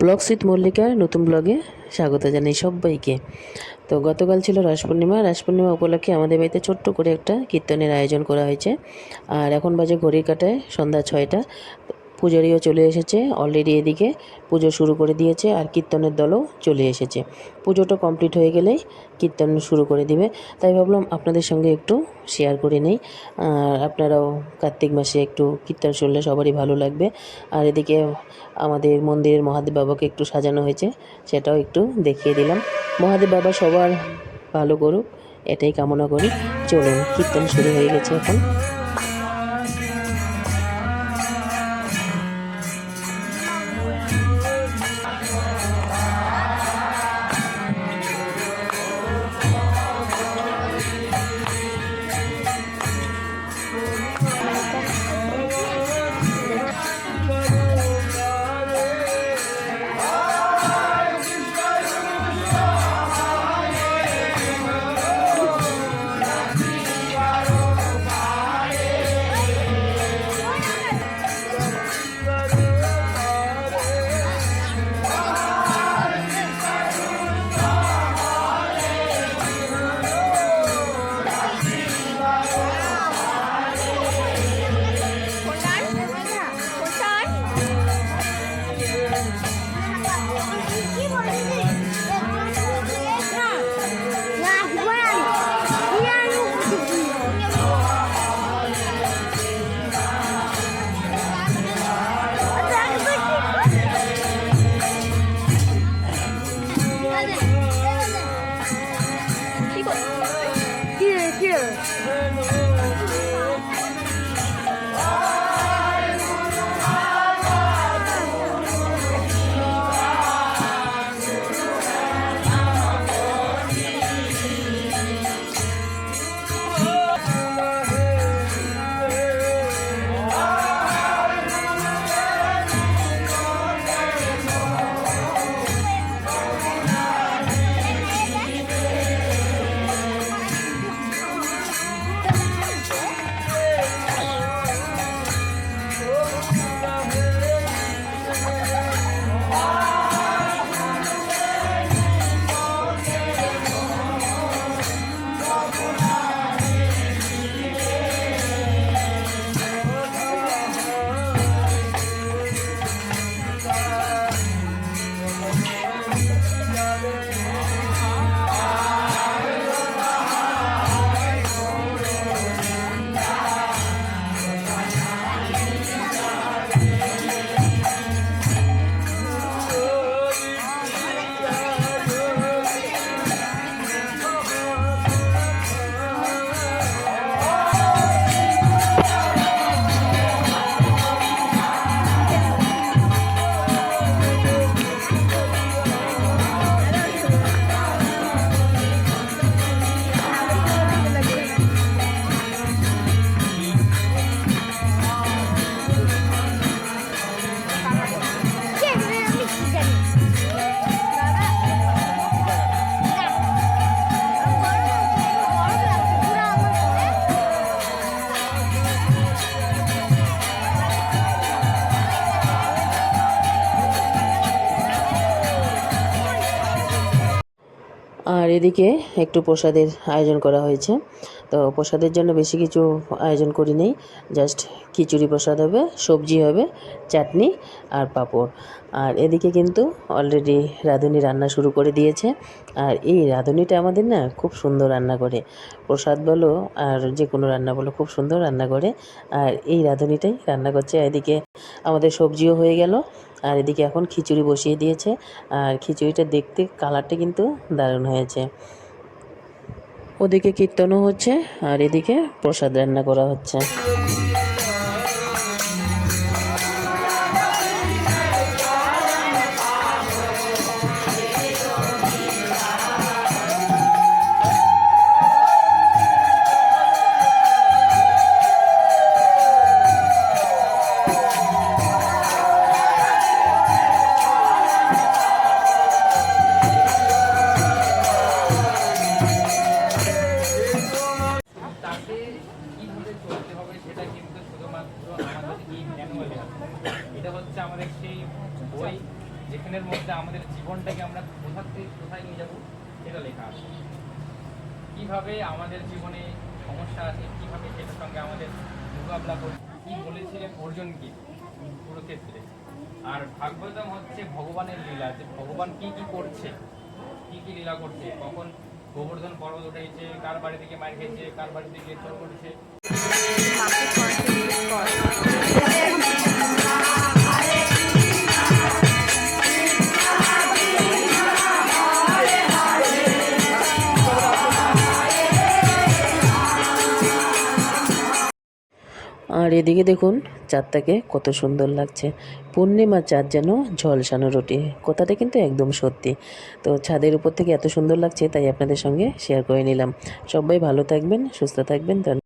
Blog শীত মল্লিকার নতুন ব্লগে স্বাগত জানাই সবাইকে। তো গতকাল ছিল রাস পূর্ণিমা। রাস পূর্ণিমা উপলক্ষে আমাদের বাড়িতে ছোট্ট করে একটা কীর্তনের আয়োজন করা হয়েছে। আর এখন বাজে ঘড়ির কাটায় সন্ধ্যা ছয়টা। পূজারিও চলে এসেছে। অলরেডি এদিকে পুজো শুরু করে দিয়েছে আর কীর্তনের দলও চলে এসেছে। পুজোটা কমপ্লিট হয়ে গেলেই কীর্তন শুরু করে দিবে। তাই ভাবলাম আপনাদের সঙ্গে একটু শেয়ার করে নেই। আর আপনারাও কার্তিক মাসে একটু কীর্তন শুনলে সবারই ভালো লাগবে। আর এদিকে আমাদের মন্দিরের মহাদেব বাবাকে একটু সাজানো হয়েছে, সেটাও একটু দেখিয়ে দিলাম। মহাদেব বাবা সবার ভালো করুক, এটাই কামনা করি। চলুন, কীর্তন শুরু হয়ে গেছে এখন। আর এদিকে একটু প্রসাদের আয়োজন করা হয়েছে। তো প্রসাদের জন্য বেশি কিছু আয়োজন করি নেই জাস্ট খিচুড়ি প্রসাদ হবে, সবজি হবে, চাটনি আর পাঁপড়। আর এদিকে কিন্তু অলরেডি রাঁধুনি রান্না শুরু করে দিয়েছে। আর এই রাঁধুনিটা আমাদের না খুব সুন্দর রান্না করে। প্রসাদ বলো আর যে কোনো রান্না বলো খুব সুন্দর রান্না করে। আর এই রাঁধুনিটাই রান্না করছে। এদিকে আমাদের সবজিও হয়ে গেল। আর এদিকে এখন খিচুড়ি বসিয়ে দিয়েছে। আর খিচুড়িটা দেখতে কালারটা কিন্তু দারুণ হয়েছে। ওদিকে কীর্তনও হচ্ছে আর এদিকে প্রসাদ রান্না করা হচ্ছে। এখানের মধ্যে আমাদের জীবনটাকে আমরা কোথা থেকে কোথায় নিয়ে যাব, সেটা লেখা আছে। কীভাবে আমাদের জীবনে সমস্যা আছে, কীভাবে সেটার সঙ্গে আমাদের মোকাবিলা করি, কি বলেছিলেন অর্জুনকে পুরো ক্ষেত্রে। আর ভাগবতম হচ্ছে ভগবানের লীলা, যে ভগবান কি কি করছে, কি কি লীলা করছে, কখন গোবর্ধন পর্বত উঠেছে, কার বাড়ি থেকে মার খেয়েছে, কার বাড়ি থেকে চোর করেছে। আর এদিকে দেখুন চাঁদটাকে কত সুন্দর লাগছে। পূর্ণিমার চাঁদ যেন ঝলসানো রুটি। কথাটা কিন্তু একদম সত্যি। তো ছাদের উপর থেকে এত সুন্দর লাগছে, তাই আপনাদের সঙ্গে শেয়ার করে নিলাম। সবাই ভালো থাকবেন, সুস্থ থাকবেন